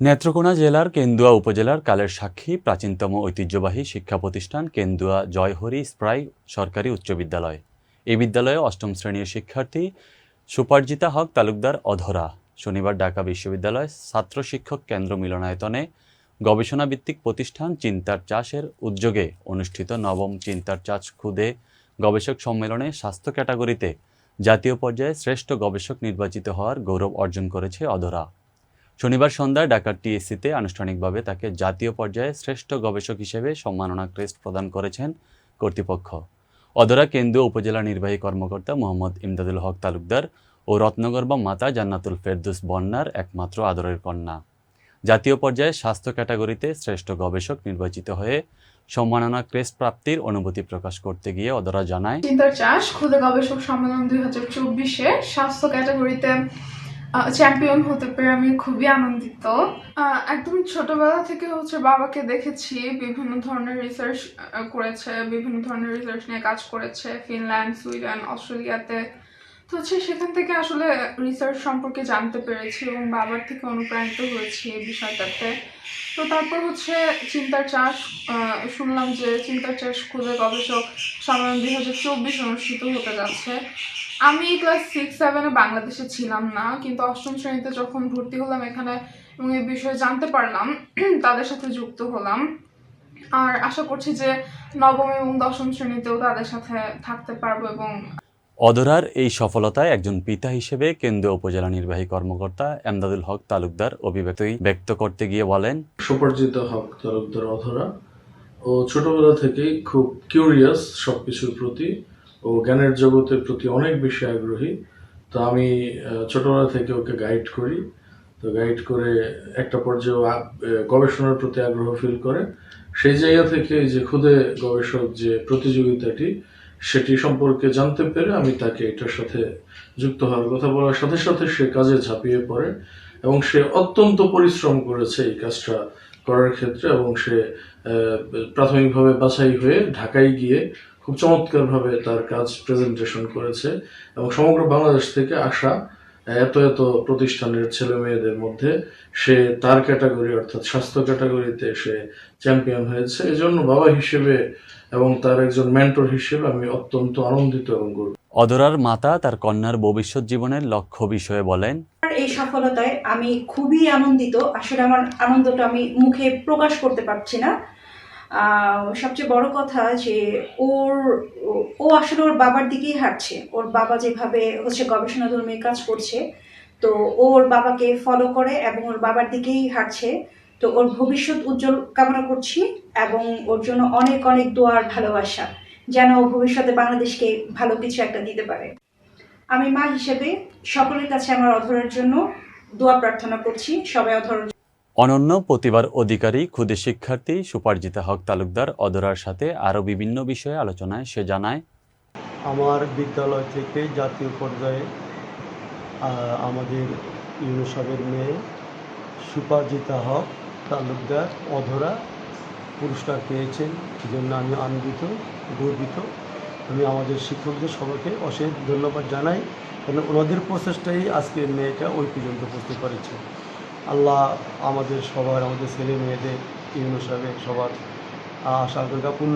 নেত্রকোনা জেলার কেন্দুয়া উপজেলার কালের সাক্ষী, প্রাচীনতম ঐতিহ্যবাহী শিক্ষা প্রতিষ্ঠান কেন্দুয়া জয়হরি স্প্রাই সরকারি উচ্চ বিদ্যালয়। এই বিদ্যালয়ে অষ্টম শ্রেণির শিক্ষার্থী সুপারজিতা হক তালুকদার অধরা। শনিবার ঢাকা বিশ্ববিদ্যালয় ছাত্র শিক্ষক কেন্দ্র মিলনায়তনে গবেষণাভিত্তিক প্রতিষ্ঠান চিন্তার চাষের উদ্যোগে অনুষ্ঠিত নবম চিন্তার চাষ খুদে গবেষক সম্মেলনে স্বাস্থ্য ক্যাটাগরিতে জাতীয় পর্যায়ে শ্রেষ্ঠ গবেষক নির্বাচিত হওয়ার গৌরব অর্জন করেছে অধরা। শনিবার সন্ধ্যায় ঢাকার টিএসসিতে আনুষ্ঠানিকভাবে তাকে জাতীয় পর্যায়ে শ্রেষ্ঠ গবেষক হিসেবে সম্মাননা ক্রেস্ট প্রদান করেছেন কর্তৃপক্ষ। অদরা কেন্দ্রীয় উপজেলা নির্বাহী কর্মকর্তা মোহাম্মদ ইমদাদুল হক তালুকদার ও রত্নগর্ভা মাতা জান্নাতুল ফেরদুস বন্যার একমাত্র আদরের কন্যা। জাতীয় পর্যায়ে স্বাস্থ্য ক্যাটাগরিতে শ্রেষ্ঠ গবেষক নির্বাচিত হয়ে সম্মাননা ক্রেস্ট প্রাপ্তির অনুভূতি প্রকাশ করতে গিয়ে অদরা জানায় চিন্তার চাষ খুদে গবেষক সম্মেলন দুই হাজার চব্বিশে স্বাস্থ্য ক্যাটাগরিতে চ্যাম্পিয়ন হতে পেরে আমি খুবই আনন্দিত। একদম ছোটবেলা থেকে হচ্ছে বাবাকে দেখেছি, বিভিন্ন ধরনের রিসার্চ করেছে, বিভিন্ন ধরনের রিসার্চ নিয়ে কাজ করেছে, ফিনল্যান্ড, সুইডেন, অস্ট্রেলিয়াতে। তো হচ্ছে সেখান থেকে আসলে রিসার্চ সম্পর্কে জানতে পেরেছি এবং বাবার থেকে অনুপ্রাণিত হয়েছি এই বিষয়টাতে। তো তারপর হচ্ছে চিন্তার চাষ শুনলাম যে চিন্তার চাষ খুদে গবেষক সম্মেলন দুই হাজার চব্বিশ অনুষ্ঠিত হতে যাচ্ছে। আমি ক্লাস সিক্স সেভেনে বাংলাদেশে ছিলাম না কিন্তু অষ্টম শ্রেণীতে যখন ভর্তি হলাম এখানে এবং এই বিষয়ে জানতে পারলাম তাদের সাথে যুক্ত হলাম। আর আশা করছি যে নবম এবং দশম শ্রেণীতেও তাদের সাথে থাকতে পারব এবং অদরার এই সফলতায় একজন পিতা হিসেবে কেন্দ্রীয় উপজেলা নির্বাহী কর্মকর্তা এমদাদুল হক তালুকদার অভিব্যক্তি ব্যক্ত করতে গিয়ে বলেন সুপরিচিত হক তালুকদার অধরা ও ছোটবেলা থেকেই খুব কিউরিয়াস সবকিছুর প্রতি। ও জ্ঞানের জগতের প্রতি অনেক বেশি আগ্রহী। তো আমি ছোটবেলা থেকে ওকে গাইড করি। তো গাইড করে একটা পর্যায়ে গবেষণার প্রতি আগ্রহ ফিল করে। সেই জায়গা থেকে যে খুদে গবেষক যে প্রতিযোগিতাটি, সেটি সম্পর্কে জানতে পেরে আমি তাকে এটার সাথে যুক্ত হওয়ার কথা বলার সাথে সাথে সে কাজে ঝাঁপিয়ে পড়ে এবং সে অত্যন্ত পরিশ্রম করেছে এই কাজটা করার ক্ষেত্রে এবং সে প্রাথমিকভাবে বাছাই হয়ে ঢাকায় গিয়ে খুব চমৎকারভাবে তার কাজ প্রেজেন্টেশন করেছে এবং সমগ্র বাংলাদেশ থেকে আসা এত এত প্রতিষ্ঠানের ছেলে মেয়েদের মধ্যে সে তার ক্যাটাগরি অর্থাৎ স্বাস্থ্য ক্যাটাগরিতে সে চ্যাম্পিয়ন হয়েছে। এজন্য বাবা হিসেবে এবং তার একজন মেন্টর হিসেবে আমি অত্যন্ত আনন্দিত এবং গর্বিত। অদরার মাতা তার কন্যার ভবিষ্যৎ জীবনের লক্ষ্য বিষয়ে বলেন এই সফলতায় আমি খুবই আনন্দিত। আসলে আমার আনন্দটা আমি মুখে প্রকাশ করতে পারছি না। সবচেয়ে বড় কথা যে ওর, ও আসলে ওর বাবার দিকেই হাঁটছে। ওর বাবা যেভাবে হচ্ছে গবেষণা ধর্মী কাজ করছে, তো ওর বাবাকে ফলো করে এবং ওর বাবার দিকেই হাঁটছে। তো ওর ভবিষ্যৎ উজ্জ্বল কামনা করছি এবং ওর জন্য অনেক অনেক দোয়ার ভালোবাসা যেন ও ভবিষ্যতে বাংলাদেশকে ভালো কিছু একটা দিতে পারে। আমি মা হিসেবে সকলের কাছে আমার অধরের জন্য দোয়া প্রার্থনা করছি। সবাই অধর অনন্য প্রতিভার অধিকারী, ক্ষুদে শিক্ষার্থী, সুপারজিতা হক তালুকদার অদরার সাথে আরও বিভিন্ন বিষয়ে আলোচনায় সে জানায়, আমার বিদ্যালয় থেকে জাতীয় পর্যায়ে আমাদের ইউনুসাবের মেয়ে সুপারজিতা হক তালুকদার অধরা পুরস্কার পেয়েছেন। জন্য আমি আনন্দিত, গর্বিত। আমি আমাদের শিক্ষকদের সবাইকে অশেষ ধন্যবাদ জানাই। কারণ ওনাদের প্রচেষ্টাই আজকে মেয়েটা ওই পর্যন্ত পৌঁছতে পেরেছে আল্লাহ আমাদের সবার আমাদের ছেলে মেয়েদের ইউনুসাবের সবার আশা আকাঙ্ক্ষা পূর্ণ